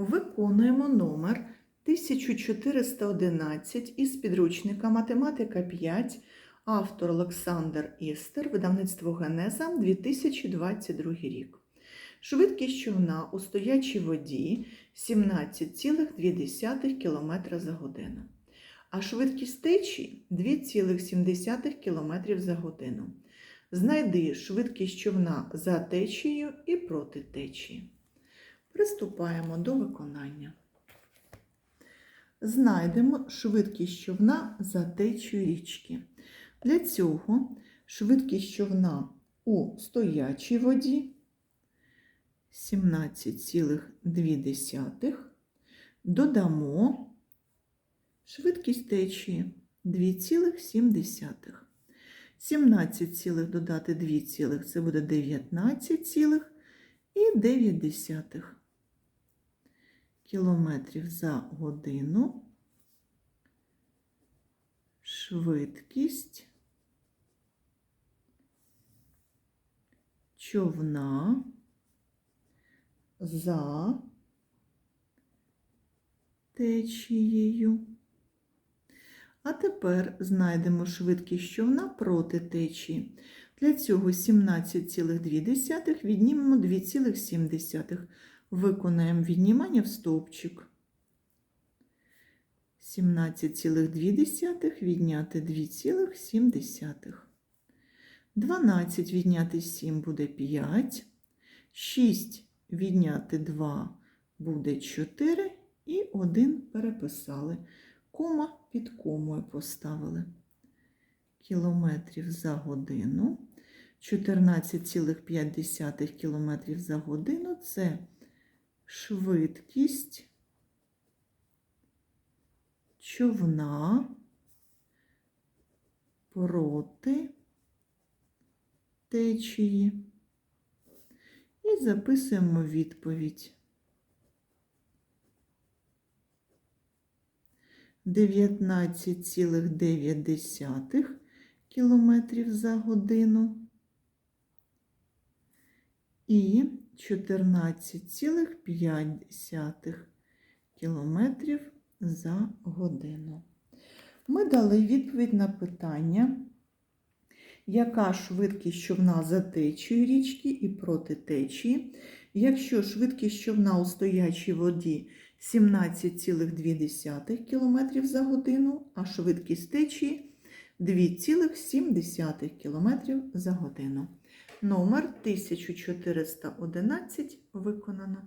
Виконуємо номер 1411 із підручника Математика 5, автор Олександр Істер, видавництво Генеза 2022 рік. Швидкість човна у стоячій воді 17,2 км за годину, а швидкість течії 2,7 км за годину. Знайди швидкість човна за течією і проти течії. Приступаємо до виконання. Знайдемо швидкість човна за течією річки. Для цього швидкість човна у стоячій воді 17,2 додамо швидкість течії 2,7. 17 цілих додати 2 цілих це буде 19 цілих і 9 десятих кілометрів за годину. Швидкість човна за течією. А тепер знайдемо швидкість човна проти течії. Для цього 17,2 віднімемо 2,7. Виконаємо віднімання в стовпчик. 17,2 відняти 2,7. 12 відняти 7 буде 5. 6 відняти 2 буде 4. І 1 переписали. Кома під комою поставили. Кілометрів за годину. 14,5 кілометрів за годину це швидкість човна проти течії. І записуємо відповідь. 19,9 кілометрів за годину і 14,5 кілометрів за годину. Ми дали відповідь на питання, яка швидкість човна за течією річки і проти течії. Якщо швидкість човна у стоячій воді 17,2 км за годину, а швидкість течії 2,7 км за годину. Номер 1411 виконано.